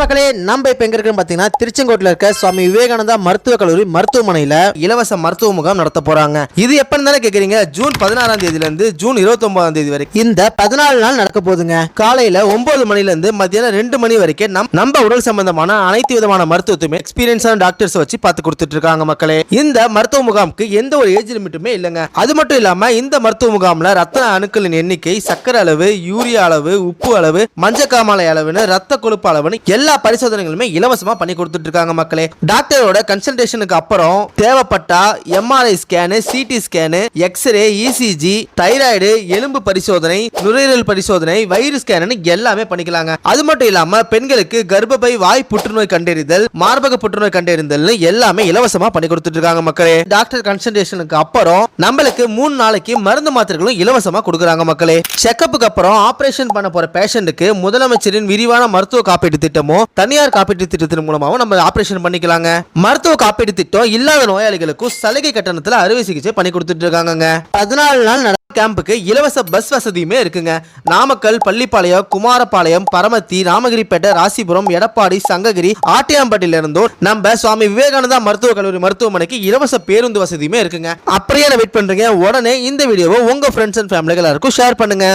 மக்களே நம்ம இப்ப எங்க இருக்குன்னு பாத்தீங்கன்னா திருச்செங்கோட்டில் இருக்க சுவாமி விவேகானந்தா மருத்துவக் கல்லூரி மருத்துவமனையில இலவச மருத்துவ முகாம் நடத்த போறாங்க. இது எப்ப கேக்குறீங்க? ஜூன் பதினாறாம் தேதியில இருந்து ஜூன் இருபத்தி ஒன்பதாம் தேதி வரைக்கும். இந்த பதினாலு நாள் நடக்க போகுதுங்க. காலையில ஒன்பது மணில இருந்து மத்தியானம் ரெண்டு மணி வரைக்கும் நம் நம்ம உடல் சம்பந்தமான அனைத்து விதமான மருத்துவத்தையுமே எக்ஸ்பீரியன்ஸான டாக்டர்ஸ் வச்சு பார்த்து கொடுத்துட்டு இருக்காங்க மக்களே. இந்த மருத்துவ முகாமுக்கு எந்த ஒரு ஏஜ் லிமிட்டுமே இல்லைங்க. அது மட்டும் இல்லாம இந்த மருத்துவ முகாம்ல ரத்த அணுக்களின் எண்ணிக்கை சக்கரை அளவு யூரியா அளவு உப்பு அளவு மஞ்சக்காமலை அளவுன்னு ரத்த கொழுப்பு அளவுன்னு எல்லா பரிசோதனைகளுமே இலவசமா பண்ணி கொடுத்துட்டு இருக்காங்க மக்களே. டாக்டரோட கன்சல்டேஷனுக்கு அப்புறம் தேவைப்பட்டா MRI scan CT scan X ray ECG thyroid எலும்பு பரிசோதனை நுரையீரல் பரிசோதனை வயிறு ஸ்கேனு எல்லாமே பண்ணிக்கலாங்க. அது மட்டும் இல்லாம பெண்களுக்கு கர்ப்பப்பை வாய் புற்றுநோய் கண்டறிதல் மார்பக புற்றுநோய் கண்டறிதல் எல்லாமே இலவசமா பண்ணி கொடுத்துட்டு இருக்காங்க மக்களே. டாக்டர் கன்சல்டேஷனுக்கு அப்புறம் நம்மளுக்கு மூணு நாளைக்கு மருந்து மாத்திரைகளும் இலவசமா கொடுக்குறாங்க மக்களே. செக்கப்புக்கு அப்புறம் ஆபரேஷன் பண்ண போற பேஷண்ட்டுக்கு முதலமைச்சரின் விரிவான மருத்துவ காப்பீட்டு மூலமாகவும் தனியார் காப்பீட்டு திட்டத்தின் மூலமாகவும் நம்ம ஆபரேஷன் பண்ணிக்கலாங்க. மருத்துவ காப்பீட்டு திட்டம் இல்லாத நோயாளிகளுக்கும் சலுகை கட்டணத்துல அறுவை சிகிச்சை பண்ணி கொடுத்துட்டு இருக்காங்க பதினாலு நாள் கேம்புக்கு இலவச பஸ் வசதியுமே இருக்குங்க. நாமக்கல் பள்ளிப்பாளையம் குமாரபாளையம் பரமத்தி ராமகிரிப்பேட்டை ராசிபுரம் எடப்பாடி சங்ககிரி ஆட்டியாம்பட்டியில இருந்தும் நம்ம சுவாமி விவேகானந்தா மருத்துவக் கல்லூரி மருத்துவமனைக்கு இலவச பேருந்து வசதியுமே இருக்குங்க. அப்படியே வெயிட் பண்றீங்க. உடனே இந்த வீடியோவை உங்க ஃப்ரெண்ட்ஸ் அண்ட் ஃபேமிலிகள் எல்லாருக்கும் ஷேர் பண்ணுங்க.